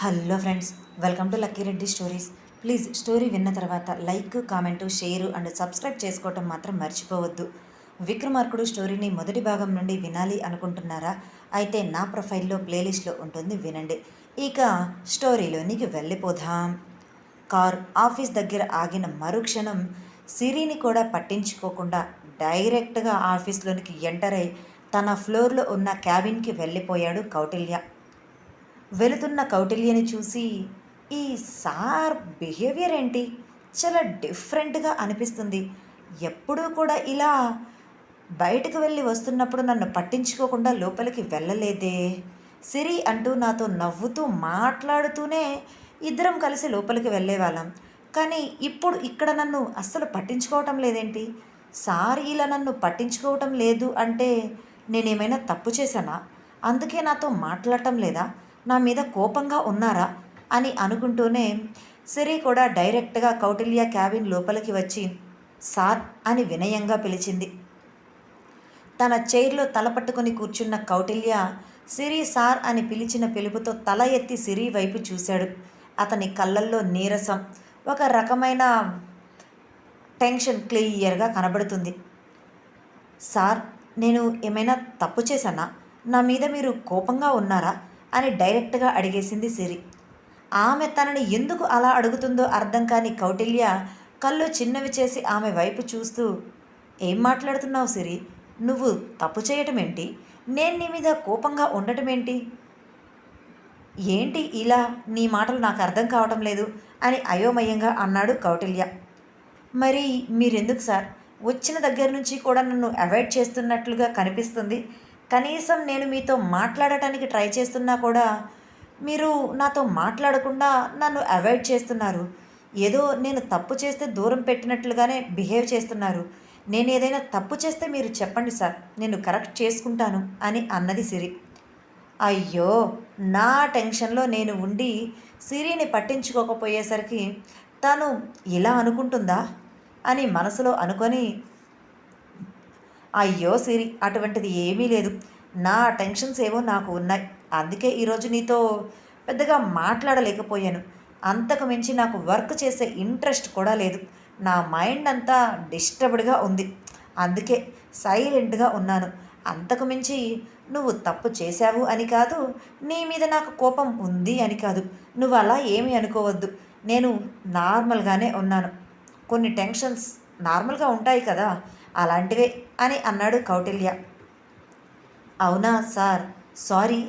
Hello friends welcome to lucky Reddy stories. Please story విన్న తర్వాత like comment share and subscribe చేసుకోవటం మాత్రం మర్చిపోవద్దు. విక్రమార్కుడు స్టోరీని మొదటి భాగం నుండి వినాలి అనుకుంటున్నారా? అయితే నా ప్రొఫైల్లో ప్లేలిస్ట్లో ఉంటుంది వినండి. ఇక స్టోరీలోనికి వెళ్ళిపోదాం. కార్ ఆఫీస్ దగ్గర ఆగిన మరుక్షణం సిరిని కూడా పట్టించుకోకుండా డైరెక్ట్గా ఆఫీస్లోనికి ఎంటర్ అయి తన ఫ్లోర్లో ఉన్న క్యాబిన్కి వెళ్ళిపోయాడు కౌటిల్య. వెళుతున్న కౌటిల్యని చూసి ఈ సార్ బిహేవియర్ ఏంటి? చాలా డిఫరెంట్గా అనిపిస్తుంది. ఎప్పుడూ కూడా ఇలా బయటకు వెళ్ళి వస్తున్నప్పుడు నన్ను పట్టించుకోకుండా లోపలికి వెళ్ళలేదే. సిరి అంటూ నాతో నవ్వుతూ మాట్లాడుతూనే ఇద్దరం కలిసి లోపలికి వెళ్ళేవాళ్ళం. కానీ ఇప్పుడు ఇక్కడ నన్ను అస్సలు పట్టించుకోవటం లేదేంటి? సార్ ఇలా నన్ను పట్టించుకోవటం లేదు అంటే నేనేమైనా తప్పు చేశానా? అందుకే నాతో మాట్లాడటం లేదా? నా మీద కోపంగా ఉన్నారా? అని అనుకుంటూనే సిరి కూడా డైరెక్ట్గా కౌటిల్య క్యాబిన్ లోపలికి వచ్చి సార్ అని వినయంగా పిలిచింది. తన చైర్లో తలపట్టుకుని కూర్చున్న కౌటిల్య సిరి సార్ అని పిలిచిన పిలుపుతో తల ఎత్తి సిరి వైపు చూశాడు. అతని కళ్ళల్లో నీరసం ఒక రకమైన టెన్షన్ క్లియర్గా కనబడుతుంది. సార్ నేను ఏమైనా తప్పు చేశానా? నా మీద మీరు కోపంగా ఉన్నారా? అని డైరెక్ట్గా అడిగేసింది సిరి. ఆమె తనని ఎందుకు అలా అడుగుతుందో అర్థం కాని కౌటిల్య కళ్ళు చిన్నవి చేసి ఆమె వైపు చూస్తూ ఏం మాట్లాడుతున్నావు సిరి? నువ్వు తప్పు చేయటం ఏంటి నేను నీ మీద కోపంగా ఉండటం ఏంటి ఏంటి ఇలా? నీ మాటలు నాకు అర్థం కావటం లేదు అని అయోమయంగా అన్నాడు కౌటిల్య. మరి మీరెందుకు సార్? వచ్చిన దగ్గర నుంచి కూడా నన్ను అవాయిడ్ చేస్తున్నట్లుగా కనిపిస్తుంది. కనీసం నేను మీతో మాట్లాడటానికి ట్రై చేస్తున్నా కూడా మీరు నాతో మాట్లాడకుండా నన్ను అవాయిడ్ చేస్తున్నారు. ఏదో నేను తప్పు చేస్తే దూరం పెట్టినట్లుగానే బిహేవ్ చేస్తున్నారు. నేను ఏదైనా తప్పు చేస్తే మీరు చెప్పండి సార్ నేను కరెక్ట్ చేసుకుంటాను అని అన్నది సిరి. అయ్యో నా టెన్షన్లో నేను ఉండి సిరిని పట్టించుకోకపోయేసరికి తను ఇలా అనుకుంటుందా అని మనసులో అనుకొని అయ్యో సిరి అటువంటిది ఏమీ లేదు. నా టెన్షన్స్ ఏవో నాకు ఉన్నాయి. అందుకే ఈరోజు నీతో పెద్దగా మాట్లాడలేకపోయాను. అంతకు మించి నాకు వర్క్ చేసే ఇంట్రెస్ట్ కూడా లేదు. నా మైండ్ అంతా డిస్టర్బ్డ్గా ఉంది. అందుకే సైలెంట్గా ఉన్నాను. అంతకు మించి నువ్వు తప్పు చేశావు అని కాదు నీ మీద నాకు కోపం ఉంది అని కాదు. నువ్వు అలా ఏమీ అనుకోవద్దు. నేను నార్మల్గానే ఉన్నాను. కొన్ని టెన్షన్స్ నార్మల్గా ఉంటాయి కదా. అలాంటివే అని అన్నాడు కౌటిల్య. అవునా సార్ సారీ.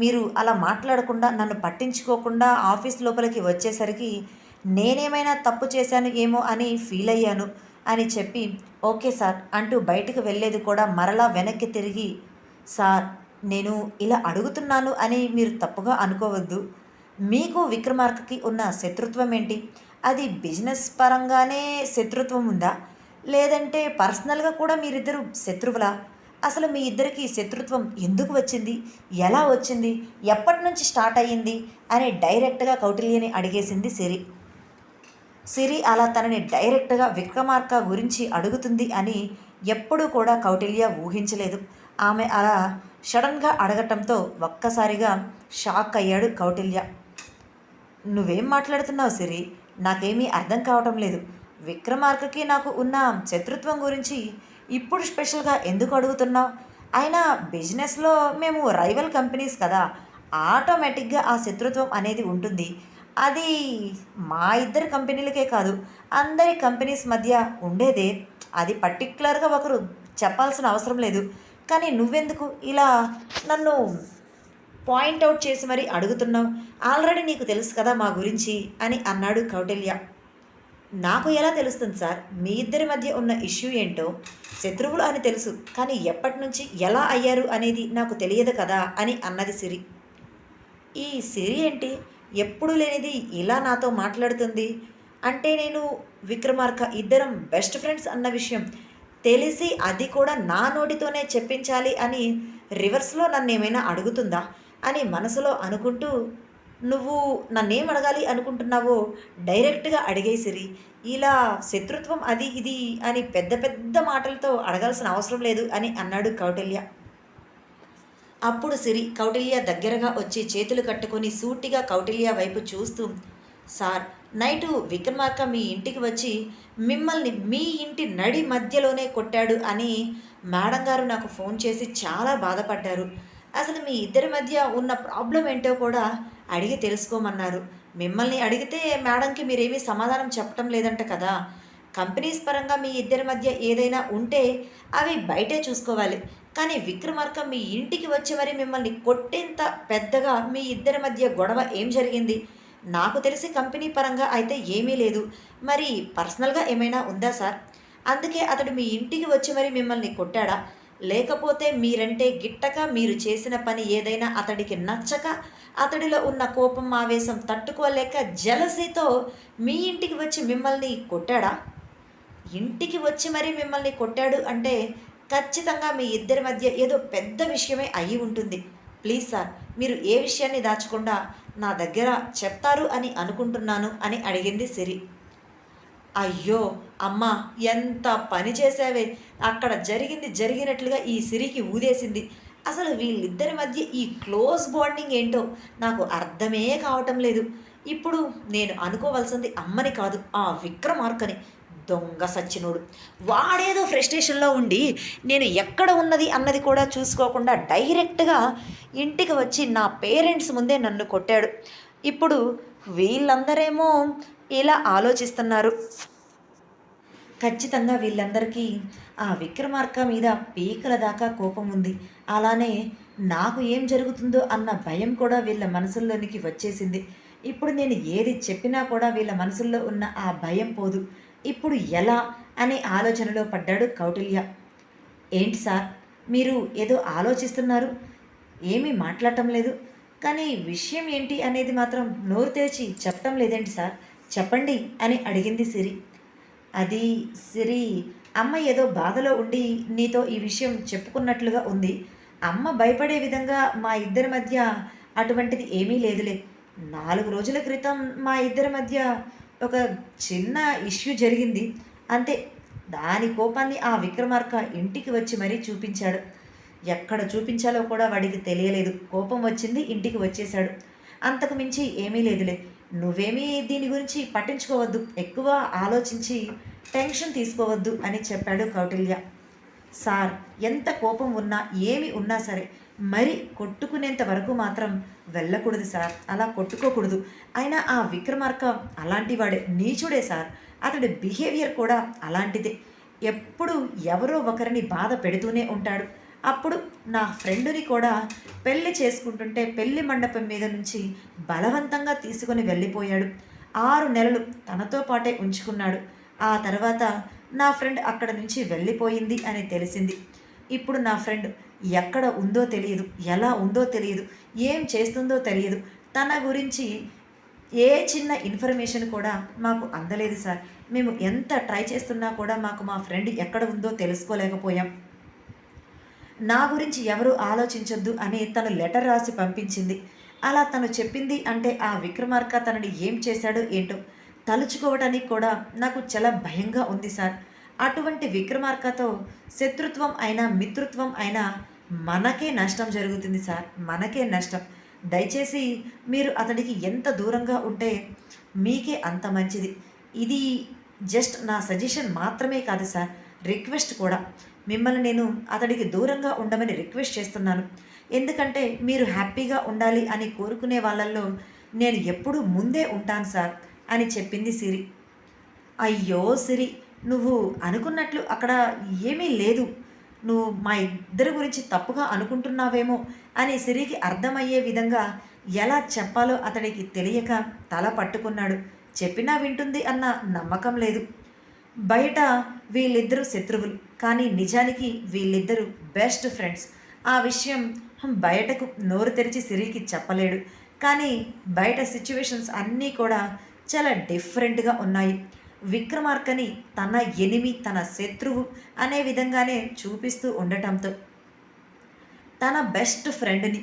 మీరు అలా మాట్లాడకుండా నన్ను పట్టించుకోకుండా ఆఫీస్ లోపలికి వచ్చేసరికి నేనేమైనా తప్పు చేశాను ఏమో అని ఫీల్ అయ్యాను అని చెప్పి ఓకే సార్ అంటూ బయటకు వెళ్ళేది కూడా మరలా వెనక్కి తిరిగి సార్ నేను ఇలా అడుగుతున్నాను అని మీరు తప్పుగా అనుకోవద్దు. మీకు విక్రమార్కకి ఉన్న శత్రుత్వం ఏంటి అది బిజినెస్ పరంగానే శత్రుత్వం ఉందా? లేదంటే పర్సనల్గా కూడా మీరిద్దరు శత్రువులా? అసలు మీ ఇద్దరికి శత్రుత్వం ఎందుకు వచ్చింది? ఎలా వచ్చింది? ఎప్పటి నుంచి స్టార్ట్ అయ్యింది? అని డైరెక్ట్గా కౌటిల్యని అడిగేసింది సిరి. సిరి అలా తనని డైరెక్ట్గా విక్రమార్క గురించి అడుగుతుంది అని ఎప్పుడూ కూడా కౌటిల్య ఊహించలేదు. ఆమె అలా సడన్గా అడగటంతో ఒక్కసారిగా షాక్ అయ్యాడు కౌటిల్య. నువ్వేం మాట్లాడుతున్నావు సిరి? నాకేమీ అర్థం కావటం లేదు. విక్రమార్కకి నాకు ఉన్న శత్రుత్వం గురించి ఇప్పుడు స్పెషల్గా ఎందుకు అడుగుతున్నావు? అయినా బిజినెస్లో మేము రైవల్ కంపెనీస్ కదా ఆటోమేటిక్గా ఆ శత్రుత్వం అనేది ఉంటుంది. అది మా ఇద్దరి కంపెనీలకే కాదు అందరి కంపెనీస్ మధ్య ఉండేదే. అది పర్టిక్యులర్గా ఒకరు చెప్పాల్సిన అవసరం లేదు. కానీ నువ్వెందుకు ఇలా నన్ను పాయింట్అవుట్ చేసి మరీ అడుగుతున్నావు? ఆల్రెడీ నీకు తెలుసు కదా మా గురించి అని అన్నాడు కౌటిల్య. నాకు ఎలా తెలుస్తుంది సార్? మీ ఇద్దరి మధ్య ఉన్న ఇష్యూ ఏంటో శత్రువులు అని తెలుసు కానీ ఎప్పటి నుంచి ఎలా అయ్యారు అనేది నాకు తెలియదు కదా అని అన్నది సిరి. ఈ సిరి ఏంటి? ఎప్పుడు లేనిది ఇలా నాతో మాట్లాడుతుంది అంటే నేను విక్రమార్క ఇద్దరం బెస్ట్ ఫ్రెండ్స్ అన్న విషయం తెలిసి అది కూడా నా నోటితోనే చెప్పించాలి అని రివర్స్లో నన్ను ఏమైనా అడుగుతుందా అని మనసులో అనుకుంటూ నువ్వు నన్నేం అడగాలి అనుకుంటున్నావో డైరెక్ట్గా అడిగేసిరి ఇలా శత్రుత్వం అది ఇది అని పెద్ద పెద్ద మాటలతో అడగాల్సిన అవసరం లేదు అని అన్నాడు కౌటిల్య. అప్పుడు సిరి కౌటిల్య దగ్గరగా వచ్చి చేతులు కట్టుకొని సూటిగా కౌటిల్య వైపు చూస్తూ సార్ నైటు విక్రమార్క మీ ఇంటికి వచ్చి మిమ్మల్ని మీ ఇంటి నడి మధ్యలోనే కొట్టాడు అని మేడం గారు నాకు ఫోన్ చేసి చాలా బాధపడ్డారు. అసలు మీ ఇద్దరి మధ్య ఉన్న ప్రాబ్లం ఏంటో కూడా అడిగి తెలుసుకోమన్నారు. మిమ్మల్ని అడిగితే మేడంకి మీరేమీ సమాధానం చెప్పటం లేదంట కదా. కంపెనీస్ పరంగా మీ ఇద్దరి మధ్య ఏదైనా ఉంటే అవి బయటే చూసుకోవాలి. కానీ విక్రమార్క మీ ఇంటికి వచ్చి మరి మిమ్మల్ని కొట్టేంత పెద్దగా మీ ఇద్దరి మధ్య గొడవ ఏం జరిగింది? నాకు తెలిసి కంపెనీ పరంగా అయితే ఏమీ లేదు. మరి పర్సనల్గా ఏమైనా ఉందా సార్? అందుకే అతడు మీ ఇంటికి వచ్చి మరి మిమ్మల్ని కొట్టాడా? లేకపోతే మీరంటే గిట్టక మీరు చేసిన పని ఏదైనా అతడికి నచ్చక అతడిలో ఉన్న కోపం ఆవేశం తట్టుకోలేక జలసీతో మీ ఇంటికి వచ్చి మిమ్మల్ని కొట్టాడా? ఇంటికి వచ్చి మరీ మిమ్మల్ని కొట్టాడు అంటే ఖచ్చితంగా మీ ఇద్దరి మధ్య ఏదో పెద్ద విషయమే అయి ఉంటుంది. ప్లీజ్ సార్ మీరు ఏ విషయాన్ని దాచకుండా నా దగ్గర చెప్తారు అని అనుకుంటున్నాను అని అడిగింది సిరి. అయ్యో అమ్మ ఎంత పని చేసావే అక్కడ జరిగింది జరిగినట్లుగా ఈ సిరికి ఊదేసింది. అసలు వీళ్ళిద్దరి మధ్య ఈ క్లోజ్ బాండింగ్ ఏంటో నాకు అర్థమే కావటం లేదు. ఇప్పుడు నేను అనుకోవాల్సింది అమ్మని కాదు ఆ విక్రమార్కని దొంగ సచ్చినోడు. వాడేదో ఫ్రస్ట్రేషన్లో ఉండి నేను ఎక్కడ ఉన్నది అన్నది కూడా చూసుకోకుండా డైరెక్ట్గా ఇంటికి వచ్చి నా పేరెంట్స్ ముందే నన్ను కొట్టాడు. ఇప్పుడు వీళ్ళందరేమో ఇలా ఆలోచిస్తున్నారు. ఖచ్చితంగా వీళ్ళందరికీ ఆ విక్రమార్క మీద పీకల దాకా కోపం ఉంది. అలానే నాకు ఏం జరుగుతుందో అన్న భయం కూడా వీళ్ళ మనసుల్లోనికి వచ్చేసింది. ఇప్పుడు నేను ఏది చెప్పినా కూడా వీళ్ళ మనసుల్లో ఉన్న ఆ భయం పోదు. ఇప్పుడు ఎలా అనే ఆలోచనలో పడ్డాడు కౌటిల్య. ఏంటి సార్ మీరు ఏదో ఆలోచిస్తున్నారు? ఏమీ మాట్లాడటం లేదు. కానీ విషయం ఏంటి అనేది మాత్రం నోరు తెరిచి చెప్పటం లేదేంటి సార్? చెప్పండి అని అడిగింది సిరి. అది సిరి అమ్మ ఏదో బాధలో ఉండి నీతో ఈ విషయం చెప్పుకున్నట్లుగా ఉంది. అమ్మ భయపడే విధంగా మా ఇద్దరి మధ్య అటువంటిది ఏమీ లేదులే. నాలుగు రోజుల క్రితం మా ఇద్దరి మధ్య ఒక చిన్న ఇష్యూ జరిగింది. అంతే. దాని కోపాన్ని ఆ విక్రమార్క ఇంటికి వచ్చి మరీ చూపించాడు. ఎక్కడ చూపించాలో కూడా వాడికి తెలియలేదు. కోపం వచ్చింది ఇంటికి వచ్చేశాడు. అంతకు మించి ఏమీ లేదులే. నువ్వేమీ దీని గురించి పట్టించుకోవద్దు. ఎక్కువ ఆలోచించి టెన్షన్ తీసుకోవద్దు అని చెప్పాడు కౌటిల్య. సార్ ఎంత కోపం ఉన్నా ఏమి ఉన్నా సరే మరి కొట్టుకునేంత వరకు మాత్రం వెళ్ళకూడదు సార్. అలా కొట్టుకోకూడదు. అయినా ఆ విక్రమార్క అలాంటి వాడే నీచుడే సార్. అతడి బిహేవియర్ కూడా అలాంటిదే. ఎప్పుడు ఎవరో ఒకరిని బాధ పెడుతూనే ఉంటాడు. అప్పుడు నా ఫ్రెండుని కూడా పెళ్ళి చేసుకుంటుంటే పెళ్ళి మండపం మీద నుంచి బలవంతంగా తీసుకొని వెళ్ళిపోయాడు. ఆరు నెలలు తనతో పాటే ఉంచుకున్నాడు. ఆ తర్వాత నా ఫ్రెండ్ అక్కడ నుంచి వెళ్ళిపోయింది అని తెలిసింది. ఇప్పుడు నా ఫ్రెండ్ ఎక్కడ ఉందో తెలియదు ఎలా ఉందో తెలియదు ఏం చేస్తుందో తెలియదు. తన గురించి ఏ చిన్న ఇన్ఫర్మేషన్ కూడా మాకు అందలేదు సార్. మేము ఎంత ట్రై చేస్తున్నా కూడా మాకు మా ఫ్రెండ్ ఎక్కడ ఉందో తెలుసుకోలేకపోయాం. నా గురించి ఎవరు ఆలోచించొద్దు అని తను లెటర్ రాసి పంపించింది. అలా తను చెప్పింది అంటే ఆ విక్రమార్క తనని ఏం చేశాడో ఏంటో తలుచుకోవడానికి కూడా నాకు చాలా భయంగా ఉంది సార్. అటువంటి విక్రమార్కతో శత్రుత్వం అయినా మిత్రుత్వం అయినా మనకే నష్టం జరుగుతుంది సార్. మనకే నష్టం. దయచేసి మీరు అతడికి ఎంత దూరంగా ఉంటే మీకే అంత మంచిది. ఇది జస్ట్ నా సజెషన్ మాత్రమే కాదు సార్. రిక్వెస్ట్ కూడా. మిమ్మల్ని నేను అతడికి దూరంగా ఉండమని రిక్వెస్ట్ చేస్తున్నాను. ఎందుకంటే మీరు హ్యాపీగా ఉండాలి అని కోరుకునే వాళ్ళల్లో నేను ఎప్పుడూ ముందే ఉంటాను సార్ అని చెప్పింది సిరి. అయ్యో సిరి నువ్వు అనుకున్నట్లు అక్కడ ఏమీ లేదు. నువ్వు మా ఇద్దరి గురించి తప్పుగా అనుకుంటున్నావేమో అని సిరికి అర్థమయ్యే విధంగా ఎలా చెప్పాలో అతడికి తెలియక తల పట్టుకున్నాడు. చెప్పినా వింటుంది అన్న నమ్మకం లేదు. బయట వీళ్ళిద్దరూ శత్రువులు కానీ నిజానికి వీళ్ళిద్దరూ బెస్ట్ ఫ్రెండ్స్ ఆ విషయం బయటకు నోరు తెరిచి సిరికి చెప్పలేడు. కానీ బయట సిచ్యువేషన్స్ అన్నీ కూడా చాలా డిఫరెంట్గా ఉన్నాయి. విక్రమార్కని తన ఎనిమి తన శత్రువు అనే విధంగానే చూపిస్తూ ఉండటంతో. తన బెస్ట్ ఫ్రెండ్ని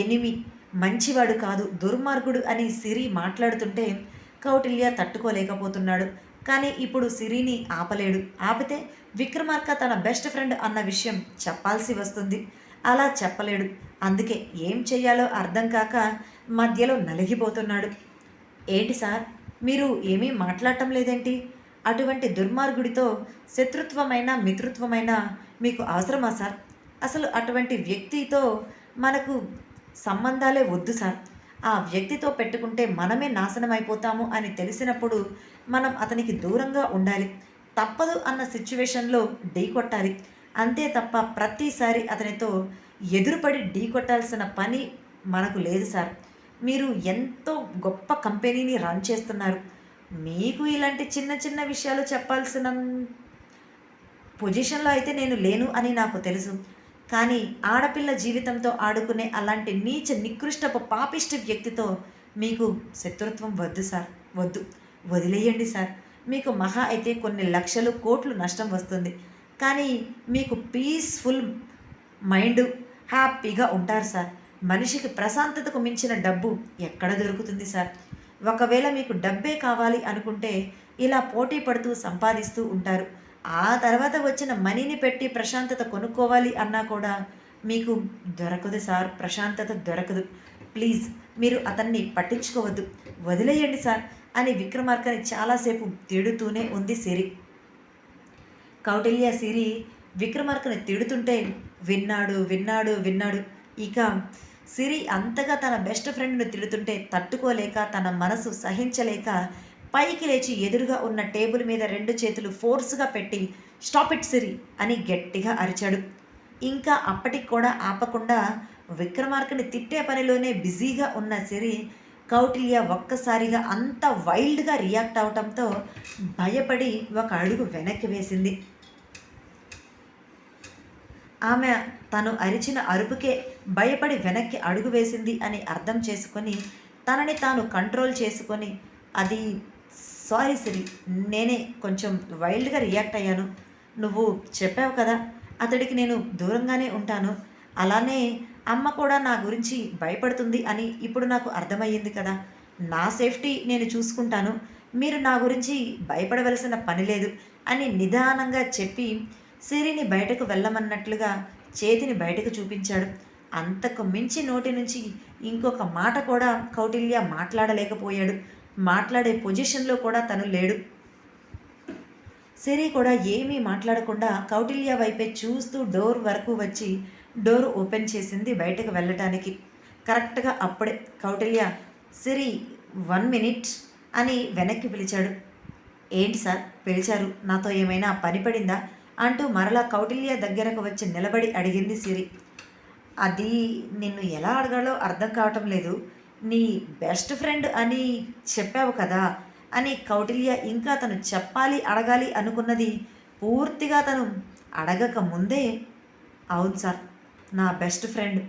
ఎనిమి మంచివాడు కాదు దుర్మార్గుడు అని సిరి మాట్లాడుతుంటే కౌటిల్య తట్టుకోలేకపోతున్నాడు. కానీ ఇప్పుడు సిరిని ఆపలేడు. ఆపితే విక్రమార్క తన బెస్ట్ ఫ్రెండ్ అన్న విషయం చెప్పాల్సి వస్తుంది. అలా చెప్పలేడు. అందుకే ఏం చెయ్యాలో అర్థం కాక మధ్యలో నలిగిపోతున్నాడు. ఏంటి సార్? మీరు ఏమీ మాట్లాడటం లేదేంటి? అటువంటి దుర్మార్గుడితో శత్రుత్వమైన మిత్రుత్వమైన మీకు అవసరమా సార్? అసలు అటువంటి వ్యక్తితో మనకు సంబంధాలే వద్దు సార్. ఆ వ్యక్తితో పెట్టుకుంటే మనమే నాశనం అయిపోతాము అని తెలిసినప్పుడు మనం అతనికి దూరంగా ఉండాలి. తప్పదు అన్న సిచ్యువేషన్లో ఢీ కొట్టాలి. అంతే తప్ప ప్రతిసారి అతనితో ఎదురుపడి ఢీ కొట్టాల్సిన పని మనకు లేదు సార్. మీరు ఎంతో గొప్ప కంపెనీని రన్ చేస్తున్నారు. మీకు ఇలాంటి చిన్న చిన్న విషయాలు చెప్పాల్సిన పొజిషన్లో అయితే నేను లేను అని నాకు తెలుసు. కానీ ఆడపిల్ల జీవితంతో ఆడుకునే అలాంటి నీచ నికృష్టపు పాపిష్టి వ్యక్తితో మీకు శత్రుత్వం వద్దు సార్. వద్దు. వదిలేయండి సార్. మీకు మహా అయితే కొన్ని లక్షలు కోట్లు నష్టం వస్తుంది. కానీ మీకు పీస్ఫుల్ మైండ్ హ్యాపీగా ఉంటారు సార్. మనిషికి ప్రశాంతతకు మించిన డబ్బు ఎక్కడ దొరుకుతుంది సార్? ఒకవేళ మీకు డబ్బే కావాలి అనుకుంటే ఇలా పోటీ పడుతూ సంపాదిస్తూ ఉంటారు. ఆ తర్వాత వచ్చిన మనీని పెట్టి ప్రశాంతత కొనుక్కోవాలి అన్నా కూడా మీకు దొరకదు సార్ ప్రశాంతత దొరకదు. ప్లీజ్ మీరు అతన్ని పట్టించుకోవద్దు. వదిలేయండి సార్ అని విక్రమార్కని చాలాసేపు తిడుతూనే ఉంది సిరి. కౌటిల్య సిరి విక్రమార్కని తిడుతుంటే విన్నాడు విన్నాడు విన్నాడు. ఇక సిరి అంతగా తన బెస్ట్ ఫ్రెండ్ను తిడుతుంటే తట్టుకోలేక తన మనసు సహించలేక పైకి లేచి ఎదురుగా ఉన్న టేబుల్ మీద రెండు చేతులు ఫోర్స్గా పెట్టి స్టాప్ ఇట్ సిరి అని గట్టిగా అరిచాడు. ఇంకా అప్పటికి కూడా ఆపకుండా విక్రమార్కని తిట్టే పనిలోనే బిజీగా ఉన్న సిరి కౌటిల్య ఒక్కసారిగా అంత వైల్డ్గా రియాక్ట్ అవటంతో భయపడి ఒక అడుగు వెనక్కి వేసింది. ఆమె తను అరిచిన అరుపుకే భయపడి వెనక్కి అడుగు వేసింది అని అర్థం చేసుకొని తనని తాను కంట్రోల్ చేసుకొని అది సారీ సిరి నేనే కొంచెం వైల్డ్గా రియాక్ట్ అయ్యాను. నువ్వు చెప్పావు కదా అతడికి నేను దూరంగానే ఉంటాను. అలానే అమ్మ కూడా నా గురించి భయపడుతుంది అని ఇప్పుడు నాకు అర్థమయ్యింది కదా. నా సేఫ్టీ నేను చూసుకుంటాను. మీరు నా గురించి భయపడవలసిన పని లేదు అని నిదానంగా చెప్పి సిరిని బయటకు వెళ్ళమన్నట్లుగా చేతిని బయటకు చూపించాడు. అంతకు మించి నోటి నుంచి ఇంకొక మాట కూడా కౌటిల్య మాట్లాడలేకపోయాడు. మాట్లాడే పొజిషన్లో కూడా తను లేడు. సిరి కూడా ఏమీ మాట్లాడకుండా కౌటిల్య వైపే చూస్తూ డోర్ వరకు వచ్చి డోర్ ఓపెన్ చేసింది బయటకు వెళ్ళటానికి. కరెక్ట్గా అప్పుడే కౌటిల్య సిరి వన్ మినిట్ అని వెనక్కి పిలిచాడు. ఏంటి సార్? పిలిచారు. నాతో ఏమైనా పని పడిందా? అంటూ మరలా కౌటిల్య దగ్గరకు వచ్చి నిలబడి అడిగింది సిరి. అది నిన్ను ఎలా అడగాలో అర్థం కావటం లేదు. నీ బెస్ట్ ఫ్రెండ్ అని చెప్పావు కదా అని కౌటిల్య ఇంకా తను చెప్పాలి అడగాలి అనుకున్నది పూర్తిగా తను అడగక ముందే అవును సార్ నా బెస్ట్ ఫ్రెండ్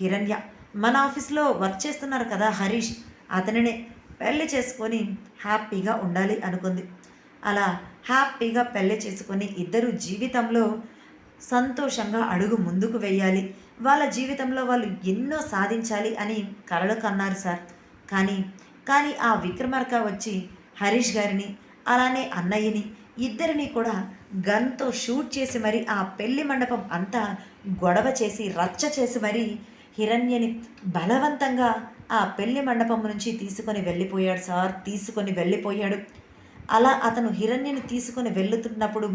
హిరణ్య మన ఆఫీస్లో వర్క్ చేస్తున్నారు కదా హరీష్ అతనినే పెళ్ళి చేసుకొని హ్యాపీగా ఉండాలి అనుకుంది. అలా హ్యాపీగా పెళ్ళి చేసుకొని ఇద్దరు జీవితంలో సంతోషంగా అడుగు ముందుకు వెయ్యాలి వాళ్ళ జీవితంలో వాళ్ళు ఎన్నో సాధించాలి అని కలలు కన్నారు సార్. కానీ కానీ ఆ విక్రమార్క వచ్చి హరీష్ గారిని అలానే అన్నయ్యని ఇద్దరిని కూడా గన్తో షూట్ చేసి మరి ఆ పెళ్ళి మండపం అంతా గొడవ చేసి రచ్చ చేసి మరి హిరణ్యని బలవంతంగా ఆ పెళ్ళి మండపం నుంచి తీసుకొని వెళ్ళిపోయాడు సార్ తీసుకొని వెళ్ళిపోయాడు. అలా అతను హిరణ్యని తీసుకొని వెళ్తున్నప్పుడు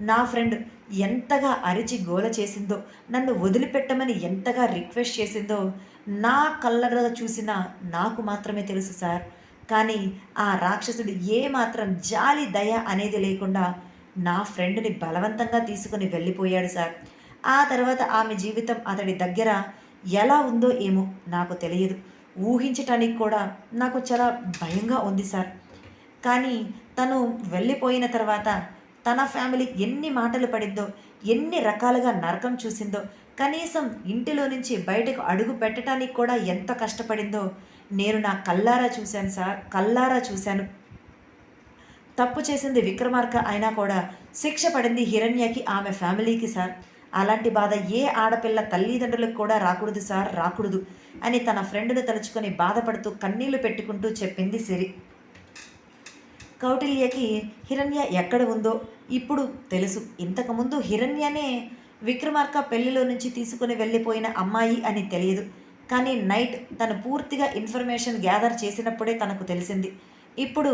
నా ఫ్రెండ్ ఎంతగా అరిచి గోల చేసిందో నన్ను వదిలిపెట్టమని ఎంతగా రిక్వెస్ట్ చేసిందో నా కళ్ళ చూసిన నాకు మాత్రమే తెలుసు సార్. కానీ ఆ రాక్షసుడు ఏ మాత్రం జాలి దయ అనేది లేకుండా నా ఫ్రెండ్ని బలవంతంగా తీసుకుని వెళ్ళిపోయాడు సార్. ఆ తర్వాత ఆమె జీవితం అతడి దగ్గర ఎలా ఉందో ఏమో నాకు తెలియదు. ఊహించటానికి కూడా నాకు చాలా భయంగా ఉంది సార్. కానీ తను వెళ్ళిపోయిన తర్వాత తన ఫ్యామిలీ ఎన్ని మాటలు పడిందో ఎన్ని రకాలుగా నరకం చూసిందో కనీసం ఇంటిలో నుంచి బయటకు అడుగు పెట్టడానికి కూడా ఎంత కష్టపడిందో నేను నా కల్లారా చూశాను సార్ కల్లారా చూశాను. తప్పు చేసింది విక్రమార్క అయినా కూడా శిక్ష పడింది హిరణ్యకి ఆమె ఫ్యామిలీకి సార్. అలాంటి బాధ ఏ ఆడపిల్ల తల్లిదండ్రులకు కూడా రాకూడదు సార్ రాకూడదు అని తన ఫ్రెండ్ను తలుచుకొని బాధపడుతూ కన్నీళ్ళు పెట్టుకుంటూ చెప్పింది సిరి. కౌటిల్యకి హిరణ్య ఎక్కడ ఉందో ఇప్పుడు తెలుసు. ఇంతకుముందు హిరణ్యనే విక్రమార్క పెళ్ళిలో నుంచి తీసుకుని వెళ్ళిపోయిన అమ్మాయి అని తెలియదు. కానీ నైట్ తను పూర్తిగా ఇన్ఫర్మేషన్ గ్యాదర్ చేసినప్పుడే తనకు తెలిసింది. ఇప్పుడు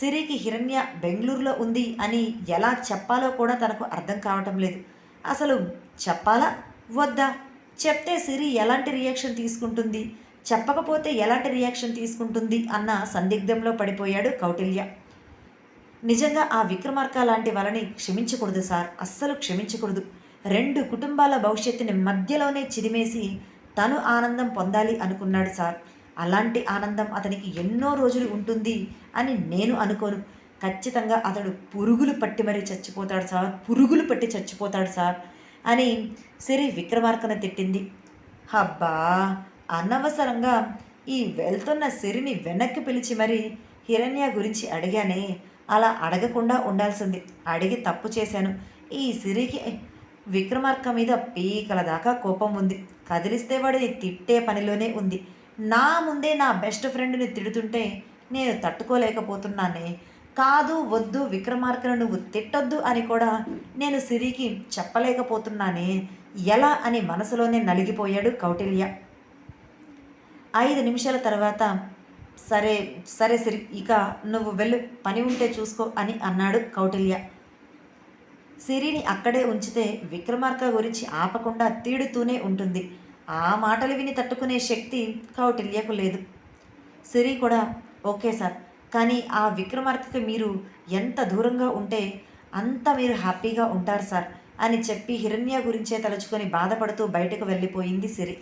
సిరికి హిరణ్య బెంగళూరులో ఉంది అని ఎలా చెప్పాలో కూడా తనకు అర్థం కావటం లేదు. అసలు చెప్పాలా? వద్దా? చెప్తే సిరి ఎలాంటి రియాక్షన్ తీసుకుంటుంది? చెప్పకపోతే ఎలాంటి రియాక్షన్ తీసుకుంటుంది? అన్న సందిగ్ధంలో పడిపోయాడు కౌటిల్య. నిజంగా ఆ విక్రమార్క లాంటి వాళ్ళని క్షమించకూడదు సార్. అస్సలు క్షమించకూడదు. రెండు కుటుంబాల భవిష్యత్తుని మధ్యలోనే చిదిమేసి తను ఆనందం పొందాలి అనుకున్నాడు సార్. అలాంటి ఆనందం అతనికి ఎన్నో రోజులు ఉంటుంది అని నేను అనుకోను. ఖచ్చితంగా అతడు పురుగులు పట్టి మరీ చచ్చిపోతాడు సార్. పురుగులు పట్టి చచ్చిపోతాడు సార్ అని సిరి విక్రమార్కను తిట్టింది. హబ్బా అనవసరంగా ఈ వెళ్తున్న సిరిని వెనక్కి పిలిచి మరి హిరణ్య గురించి అడిగానే అలా అడగకుండా ఉండాల్సింది. అడిగి తప్పు చేశాను. ఈ సిరికి విక్రమార్క మీద పీకల దాకా కోపం ఉంది. కదిలిస్తే వాడిని తిట్టే పనిలోనే ఉంది. నా ముందే నా బెస్ట్ ఫ్రెండ్ని తిడుతుంటే నేను తట్టుకోలేకపోతున్నానే? కాదు వద్దు విక్రమార్కను నువ్వు తిట్టొద్దు అని కూడా నేను సిరికి చెప్పలేకపోతున్నానే? ఎలా అని మనసులోనే నలిగిపోయాడు కౌటిల్య. ఐదు నిమిషాల తర్వాత సరే సరే సిరి ఇక నువ్వు వెళ్ళు పని ఉంటే చూసుకో అని అన్నాడు కౌటిల్య. సిరిని అక్కడే ఉంచితే విక్రమార్క గురించి ఆపకుండా తీడుతూనే ఉంటుంది. ఆ మాటలు విని తట్టుకునే శక్తి కౌటిల్యకు లేదు. సిరి కూడా ఓకే సార్ కానీ ఆ విక్రమార్కకి మీరు ఎంత దూరంగా ఉంటే అంత మీరు హ్యాపీగా ఉంటారు సార్ అని చెప్పి హిరణ్య గురించే తలుచుకొని బాధపడుతూ బయటకు వెళ్ళిపోయింది సిరి.